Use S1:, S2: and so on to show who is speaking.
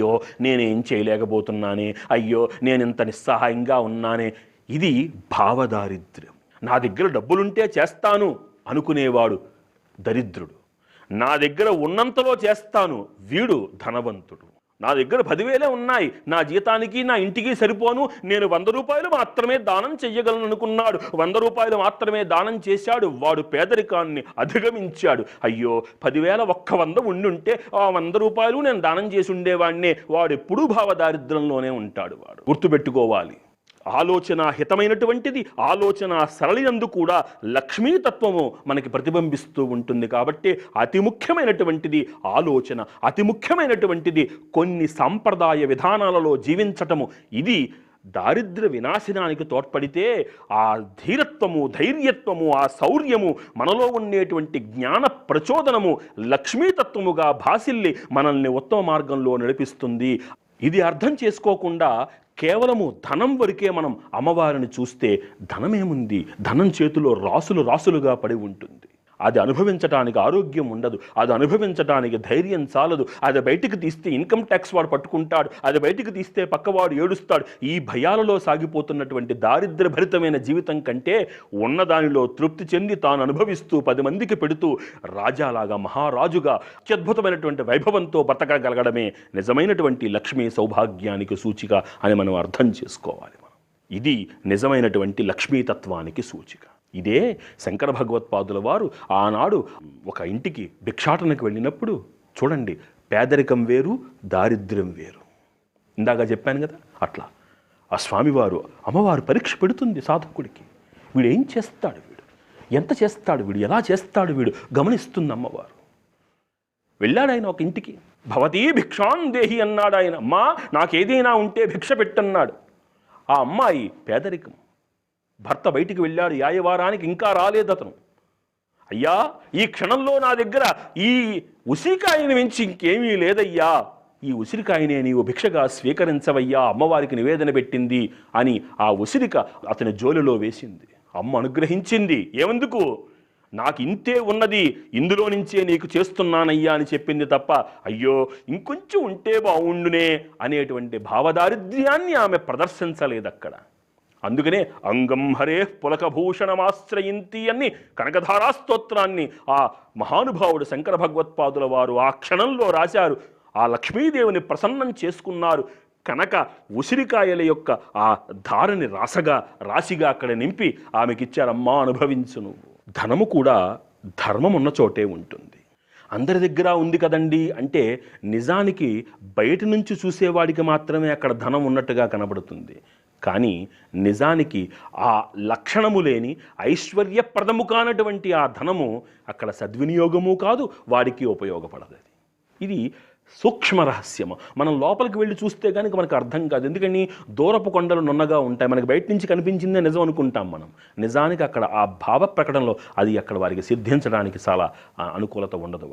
S1: అయ్యో నేనేం చేయలేకపోతున్నానే అయ్యో నేను ఇంత నిస్సహాయంగా ఉన్నానే. ఇది భావదారిద్ర్యం. నా దగ్గర డబ్బులుంటే చేస్తాను అనుకునేవాడు దరిద్రుడు. నా దగ్గర ఉన్నంతలో చేస్తాను. వీడు ధనవంతుడు. నా దగ్గర పదివేలే ఉన్నాయి. నా జీతానికి నా ఇంటికి సరిపోను. నేను వంద రూపాయలు మాత్రమే దానం చెయ్యగలను అనుకున్నాడు. వంద రూపాయలు మాత్రమే దానం చేశాడు. వాడు పేదరికాన్ని అధిగమించాడు. అయ్యో పదివేల ఒక్క వంద ఉండుంటే ఆ వంద రూపాయలు నేను దానం చేసి ఉండేవాడినే. వాడు ఎప్పుడూ భావదారిద్ర్యంలోనే ఉంటాడు వాడు. గుర్తుపెట్టుకోవాలి. ఆలోచన హితమైనటువంటిది ఆలోచన సరళినందు కూడా లక్ష్మీతత్వము మనకి ప్రతిబింబిస్తూ ఉంటుంది. కాబట్టి అతి ముఖ్యమైనటువంటిది ఆలోచన అతి ముఖ్యమైనటువంటిది కొన్ని సాంప్రదాయ విధానాలలో జీవించటము. ఇది దారిద్ర్య వినాశనానికి తోడ్పడితే ఆ ధీరత్వము ధైర్యత్వము ఆ శౌర్యము మనలో ఉండేటువంటి జ్ఞాన ప్రచోదనము లక్ష్మీతత్వముగా భాసిల్లి మనల్ని ఉత్తమ మార్గంలో నడిపిస్తుంది. ఇది అర్థం చేసుకోకుండా కేవలము ధనం వరకే మనం అమ్మవారిని చూస్తే ధనమేముంది? ధనం చేతిలో రాసులు రాసులుగా పడి ఉంటుంది. అది అనుభవించడానికి ఆరోగ్యం ఉండదు అది అనుభవించడానికి ధైర్యం చాలదు అది బయటికి తీస్తే ఇన్కమ్ ట్యాక్స్ వాడు పట్టుకుంటాడు అది బయటికి తీస్తే పక్కవాడు ఏడుస్తాడు. ఈ భయాలలో సాగిపోతున్నటువంటి దారిద్ర్య భరితమైన జీవితం కంటే ఉన్నదానిలో తృప్తి చెంది తాను అనుభవిస్తూ పది మందికి పెడుతూ రాజాలాగా మహారాజుగా అత్యద్భుతమైనటువంటి వైభవంతో బ్రతకగలగడమే నిజమైనటువంటి లక్ష్మీ సౌభాగ్యానికి సూచిక అని మనం అర్థం చేసుకోవాలి మనం. ఇది నిజమైనటువంటి లక్ష్మీతత్వానికి సూచిక. ఇదే శంకర భగవత్పాదుల వారు ఆనాడు ఒక ఇంటికి భిక్షాటనకు వెళ్ళినప్పుడు చూడండి పేదరికం వేరు దారిద్ర్యం వేరు. ఇందాక చెప్పాను కదా అట్లా. ఆ స్వామివారు అమ్మవారు పరీక్ష పెడుతుంది సాధకుడికి. వీడు ఏం చేస్తాడు వీడు? ఎంత చేస్తాడు వీడు? ఎలా చేస్తాడు వీడు? గమనిస్తుంది అమ్మవారు. వెళ్ళాడు ఆయన ఒక ఇంటికి. భవతీ భిక్షాం దేహి అన్నాడు ఆయన. అమ్మా నాకేదైనా ఉంటే భిక్ష పెట్టన్నాడు. ఆ అమ్మాయి పేదరికం. భర్త బయటికి వెళ్ళాడు యాయవారానికి ఇంకా రాలేదు అతను. అయ్యా ఈ క్షణంలో నా దగ్గర ఈ ఉసిరికాయని మించి ఇంకేమీ లేదయ్యా. ఈ ఉసిరికాయనే నీవు భిక్షగా స్వీకరించవయ్యా అమ్మవారికి నివేదన పెట్టింది అని ఆ ఉసిరిక అతని జోలిలో వేసింది. అమ్మ అనుగ్రహించింది. ఏమందుకు? నాకు ఇంతే ఉన్నది ఇందులో నుంచే నీకు చేస్తున్నానయ్యా అని చెప్పింది తప్ప అయ్యో ఇంకొంచెం ఉంటే బాగుండునే అనేటువంటి భావదారిద్ర్యాన్ని ఆమె ప్రదర్శించలేదు అక్కడ అందుకనే అంగం హరే పులకభూషణమాశ్రయింతి అని కనకధారా స్తోత్రాన్ని ఆ మహానుభావుడు శంకర భగవత్పాదుల వారు ఆ క్షణంలో రాశారు. ఆ లక్ష్మీదేవిని ప్రసన్నం చేసుకున్నారు. కనుక ఉసిరికాయల యొక్క ఆ ధారని రాసగా రాశిగా అక్కడ నింపి ఆమెకిచ్చారమ్మా అనుభవించు నువ్వు. ధనము కూడా ధర్మం ఉన్న చోటే ఉంటుంది. అందరి దగ్గర ఉంది కదండి అంటే నిజానికి బయట నుంచి చూసేవాడికి మాత్రమే అక్కడ ధనం ఉన్నట్టుగా కనబడుతుంది. కానీ నిజానికి ఆ లక్షణము లేని ఐశ్వర్యప్రదము కానటువంటి ఆ ధనము అక్కడ సద్వినియోగము కాదు వాడికి ఉపయోగపడదు. ఇది సూక్ష్మ రహస్యము. మనం లోపలికి వెళ్ళి చూస్తే కనుక మనకు అర్థం కాదు. ఎందుకని? దూరపు కొండలు నున్నగా ఉంటాయి. మనకి బయట నుంచి కనిపించిందే నిజం అనుకుంటాం మనం. నిజానికి అక్కడ ఆ భావ ప్రకటనలో అది అక్కడ వారికి సిద్ధించడానికి చాలా అనుకూలత ఉండదు